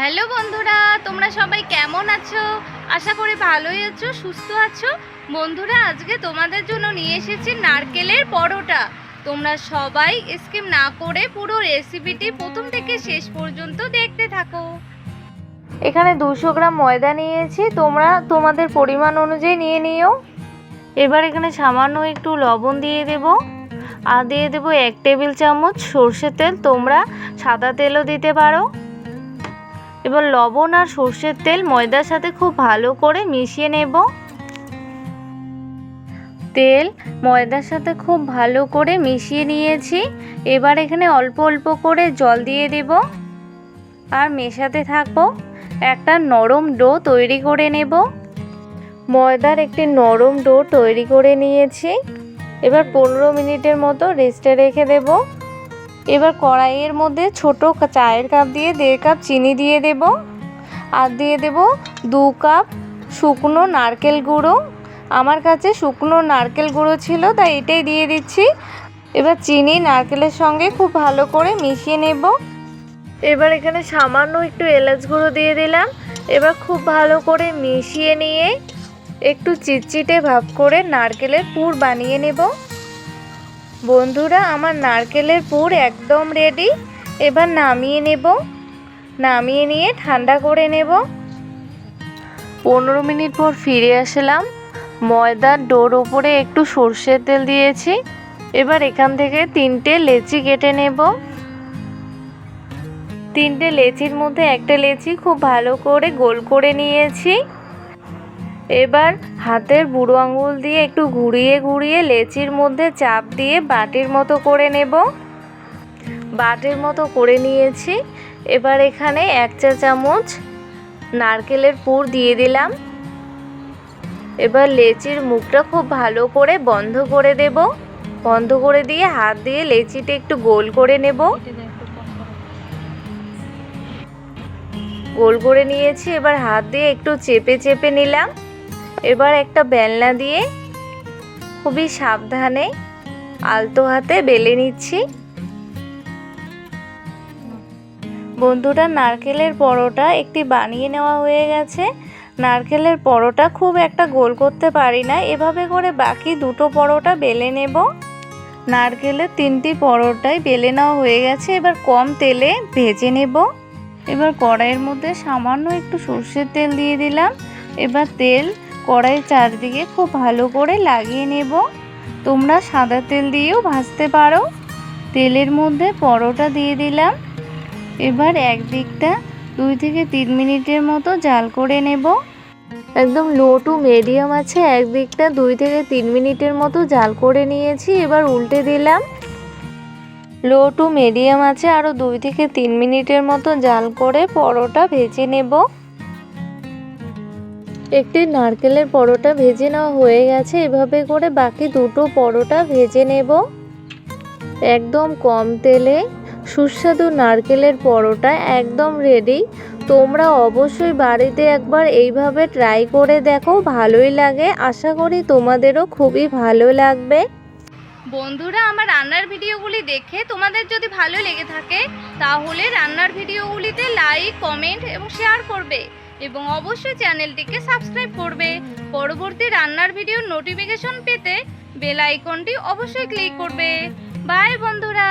Hello বন্ধুরা, তোমরা সবাই কেমন আছো? আশা করি ভালোই আছো, সুস্থ আছো। বন্ধুরা, আজকে তোমাদের জন্য নিয়ে এসেছি নারকেলের পরোটা। তোমরা সবাই স্কিম না করে পুরো রেসিপিটি প্রথম থেকে শেষ পর্যন্ত দেখতে থাকো। এখানে দুশো গ্রাম ময়দা নিয়েছি। তোমরা তোমাদের পরিমাণ অনুযায়ী নিয়ে নিও। এবার এখানে সামান্য একটু লবণ দিয়ে দেব। আর দিয়ে দেবো এক টেবিল চামচ সর্ষের তেল। তোমরা সাদা তেলও দিতে পারো। এবার লবণ আর সর্ষের তেল ময়দার সাথে খুব ভালো করে মিশিয়ে নেব। তেল ময়দার সাথে খুব ভালো করে মিশিয়ে নিয়েছি। এবার এখানে অল্প অল্প করে জল দিয়ে দেব। আর মেশাতে থাকব একটা নরম ডো তৈরি করে নেব। ময়দার একটি নরম ডো তৈরি করে নিয়েছি। এবার পনেরো মিনিটের মতো রেস্টে রেখে দেবো। এবার কড়াইয়ের মধ্যে ছোট চায়ের কাপ দিয়ে, দেড় কাপ চিনি দিয়ে দেব। আর দিয়ে দেব দু কাপ শুকনো নারকেল গুঁড়ো। আমার কাছে শুকনো নারকেল গুঁড়ো ছিল, তাই এটাই দিয়ে দিচ্ছি। এবার চিনি নারকেলের সঙ্গে খুব ভালো করে মিশিয়ে নেব। এবার এখানে সামান্য একটু এলাচ গুঁড়ো দিয়ে দিলাম। এবার খুব ভালো করে মিশিয়ে নিয়ে একটু চিটচিটে ভাব করে নারকেলের পুর বানিয়ে নেব। বন্ধুরা, আমার নারকেলের পুর একদম রেডি এবার নামিয়ে নেব। নামিয়ে নিয়ে ঠান্ডা করে নেব। পনেরো মিনিট পর ফিরে আসলাম। ময়দার ডোর ওপরে একটু সর্ষের তেল দিয়েছি। এবার এখান থেকে তিনটে লেচি কেটে নেব। তিনটে লেচির মধ্যে একটা লেচি খুব ভালো করে গোল করে নিয়েছি। এবার হাতের বুড়ো আঙুল দিয়ে একটু ঘুরিয়ে ঘুরিয়ে লেচির মধ্যে চাপ দিয়ে বাটির মতো করে নেব। বাটির মতো করে নিয়েছি। এবার এখানে এক চা চামচ নারকেলের পুর দিয়ে দিলাম। এবার লেচির মুখটা খুব ভালো করে বন্ধ করে দেব। বন্ধ করে দিয়ে হাত দিয়ে লেচিটা একটু গোল করে নেব। গোল করে নিয়েছি। এবার হাত দিয়ে একটু চেপে চেপে নিলাম। এবার একটা বেলনা দিয়ে খুবই সাবধানে আলতো হাতে বেলে নিচ্ছি। বন্ধুরা, নারকেলের পরোটা একটি বানিয়ে নেওয়া হয়ে গেছে। নারকেলের পরোটা খুব একটা গোল করতে পারি না। এভাবে করে বাকি দুটো পরোটা বেলে নেব। নারকেলের তিনটি পরোটাই বেলে নেওয়া হয়ে গেছে। এবার কম তেলে ভেজে নেব। এবার কড়াইয়ের মধ্যে সামান্য একটু সর্ষের তেল দিয়ে দিলাম। এবার তেল কড়াইয়ের চারদিকে খুব ভালো করে লাগিয়ে নেব। তোমরা সাদা তেল দিয়েও ভাজতে পারো। তেলের মধ্যে পরোটা দিয়ে দিলাম। এবার একদিকটা দুই থেকে তিন মিনিটের মতো জাল করে নেব। একদম লো টু মিডিয়াম আছে, একদিকটা দুই থেকে তিন মিনিটের মতো জাল করে নিয়েছি। এবার উল্টে দিলাম। লো টু মিডিয়াম আছে আরও দুই থেকে তিন মিনিটের মতো জাল করে পরোটা ভেজে নেব। একটি নারকেলের পরোটা ভেজে নেওয়া হয়ে গেছে। এভাবে করে বাকি দুটো পরোটা ভেজে নেব। একদম কম তেলে সুস্বাদু নারকেলের পরোটা একদম রেডি তোমরা অবশ্যই বাড়িতে একবার এইভাবে ট্রাই করে দেখো, ভালোই লাগে। আশা করি তোমাদেরও খুবই ভালো লাগবে। বন্ধুরা, আমার রান্নার ভিডিওগুলি দেখে তোমাদের যদি ভালো লেগে থাকে, তাহলে রান্নার ভিডিওগুলিতে লাইক কমেন্ট এবং শেয়ার করবে। এবং অবশ্যই চ্যানেলটিকে সাবস্ক্রাইব করবে। পরবর্তী রান্নার ভিডিওর নোটিফিকেশন পেতে বেল আইকনটি অবশ্যই ক্লিক করবে। বাই বন্ধুরা।